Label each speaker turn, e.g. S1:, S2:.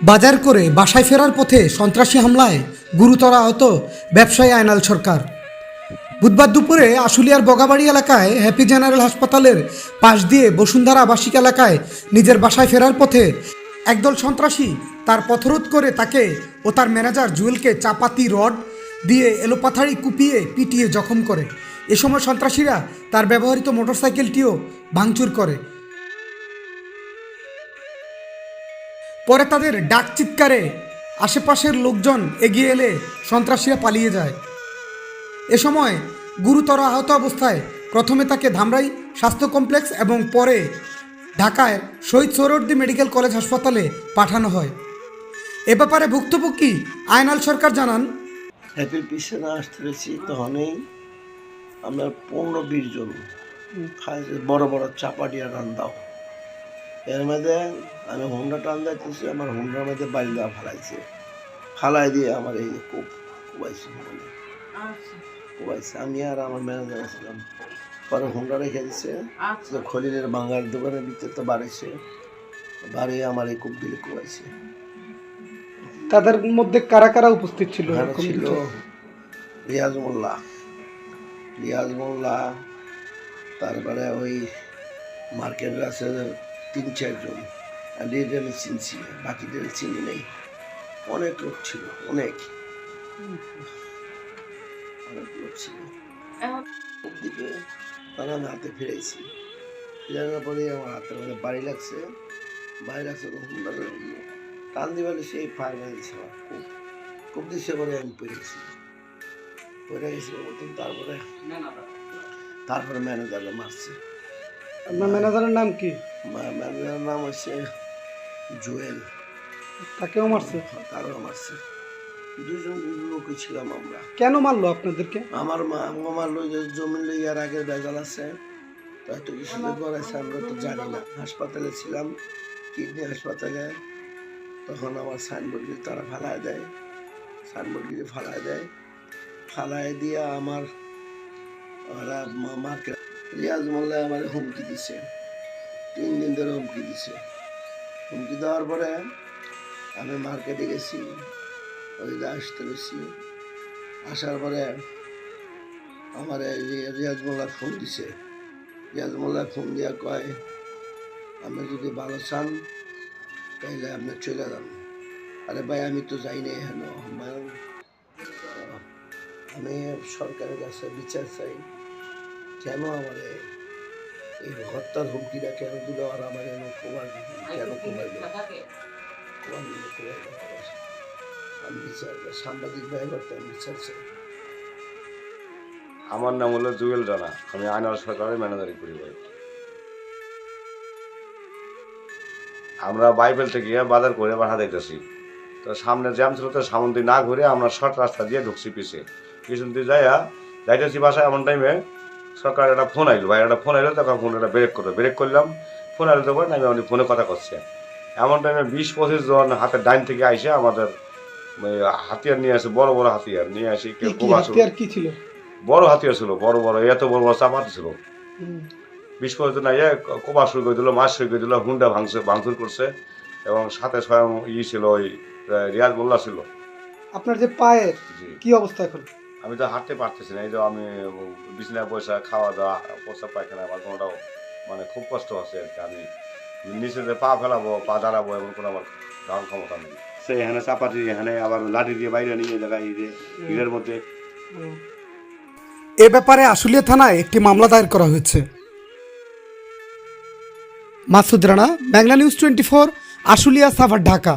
S1: বাজার করে বাসায় ফেরার পথে সন্ত্রাসী হামলায় গুরুতর আহত ব্যবসায়ী আয়নাল সরকার। বুধবার দুপুরে আশুলিয়ার বগাবাড়ি এলাকায় হ্যাপি জেনারেল হাসপাতালের পাশ দিয়ে বসুন্ধরা আবাসিক এলাকায় নিজের বাসায় ফেরার পথে একদল সন্ত্রাসী তার পথরোধ করে তাকে ও তার ম্যানেজার জুয়েলকে চাপাতি রড দিয়ে এলোপাথাড়ি কুপিয়ে পিটিয়ে জখম করে। এ সময় সন্ত্রাসীরা তার ব্যবহৃত মোটরসাইকেলটিও ভাঙচুর করে। পরে তাদের ডাক চিৎকারে আশেপাশের লোকজন এগিয়ে এলে সন্ত্রাসীরা পালিয়ে যায়। এ সময় গুরুতর আহত অবস্থায় প্রথমে তাকে ধামরাই স্বাস্থ্য কমপ্লেক্স এবং পরে ঢাকায় শহীদ সোহরওয়ার্দী মেডিকেল কলেজ হাসপাতালে পাঠানো হয়। এ ব্যাপারে ভুক্তভোগী আয়নাল সরকার জানান
S2: হ্যাপির পিছনে আসতে পেরেছি তখনই আমরা পনেরো বিশ জন। বড় বড় চাপাটিয়া টান দাও এর মধ্যে আমি হুন্ডা টান যাইতেছি আমার হুন্ডার মধ্যে বাড়ি দেওয়া ফালাইছে। ফালাই দিয়ে আমার এই কোপ কোবাইছে মানে কোবাইছে। আমি আর আমার ম্যানেজার ছিলাম পরে হুন্ডা রেখে দিছে। যে খলিলের বাঙাল দোকানের ভিতরে তো বাড়িছে। বাড়িয়ে আমার এই কোপ দিলে কোবাইছে।
S1: তাদের মধ্যে কারা কারা উপস্থিত ছিল
S2: ছিল রিয়াজ মোল্লা। রিয়াজ মোল্লা তারপরে ওই মার্কেট আছে তিন চারজন। আর আমি চিনছি বাকিদের চিনি নেই। অনেক লোক ছিল অনেক। অনেক লোক ছিল। দিকে তারা আমি হাতে ফিরেছি। ফিরানোর পরে আমার হাতের মধ্যে বাড়ি লাগছে। বাড়ি লাগছে তখন টান দিবালে সেই ফায়ার মেরেছে আমার খুব খুব দিচ্ছে পরে আমি পেরেছি পড়ে গেছি তারপরে তারপরে ম্যানেজারে মারছে।
S1: আপনার ম্যানেজারের নাম কি?
S2: ম্যানেজারের নাম হচ্ছে জুয়েল।
S1: তাকেও মারছে?
S2: তারও মারছে। দুজন লোকই ছিলাম আমরা।
S1: কেন মারলো আপনাদেরকে?
S2: আমার মা আমার লই যে জমি লইয়ার আগের বেজাল আছে। তো এত কিছু যে করাইছে আমরা তো জানি না। হাসপাতালে ছিলাম কিডনি হাসপাতালে। তখন আমার সাইনবোর্ড গিয়ে তারা ফালায় দেয়। সাইনবোর্ড গিয়ে ফালায় দেয়। ফালায় দিয়ে আমার ওরা মার্কেট রিয়াজ মোল্লা আমার হুমকি দিছে। তিন দিন ধরে হুমকি দিছে। হুমকি দেওয়ার পরে আমি মার্কেটে গেছি ওই আসতে গেছি আসার পরে আমার রিয়াজ মোল্লা ফোন দিছে। রিয়াজ মোল্লা ফোন দিয়া কয়, আপনি যদি ভালো চান, তাইলে আপনি চলে যান। আরে ভাই, আমি তো যাই না হেন আমি সরকারের কাছে বিচার চাই। কেন আমার এই এই হত্যার হুমকিটা কেন দিল আর আমার এন কুমার কেন কুমার দিল? কুমার দিল কুমার আমি বিচার সাংবাদিক ভাই করতে আমি বিচার চাই।
S3: আমার নাম হলো জুয়েল রানা। আমি আইনাল সরকারের ম্যানেজারি করি ভাই আমরা বাইবেল থেকে বাজার করে বাধা দেখতেছি তো সামনে জ্যাম ছিল তো সামন না ঘুরে আমরা শর্ট রাস্তা দিয়ে ঢুকছি পিছিয়ে পিছন দিয়ে যাইয়া যাইতেছি বাসায় এমন টাইমে সরকার একটা ফোন আইলো ভাই একটা ফোন আইলো তখন ফোন একটা ব্রেক করল। ব্রেক করলাম ফোন আইলো তখন আমি আমি ফোনে কথা করছি এমন টাইমে বিশ পঁচিশ জন হাতের ডাইন থেকে আইসে আমাদের হাতিয়ার নিয়ে আসে বড় বড় হাতিয়ার নিয়ে আসি কেউ কোবাসু
S1: কি ছিল?
S3: বড় হাতিয়ার ছিল বড় বড় এত বড় বড় চাপাতি ছিল। বিশ পঁচিশ জন ইয়ে কোবা শুরু করে দিল মাছ শুরু করে দিল হুন্ডা ভাঙছে ভাঙচুর করছে এবং সাথে স্বয়ং ই ছিল ওই রিয়াজ মোল্লা ছিল।
S1: আপনার যে পায়ের কি অবস্থা এখন?
S3: আমি তো হাঁটতে পারতেছি না এই যে আমি বিছনায় পয়সা খাওয়া দাওয়া পয়সা পায়খানা আমার কোনোটাও মানে খুব কষ্ট আছে আর কি। আমি নিচে যে পা ফেলাবো পা দাঁড়াবো এমন কোনো আমার ধারণ ক্ষমতা নেই। সে এখানে চাপাতি এখানে আবার লাঠি দিয়ে বাইরে নিয়ে জায়গায় ইটের মধ্যে।
S1: এ ব্যাপারে আশুলিয়া থানায় একটি মামলা দায়ের করা হয়েছে। Masud Rana Bangla news twenty four Ashulia Savar Dhaka.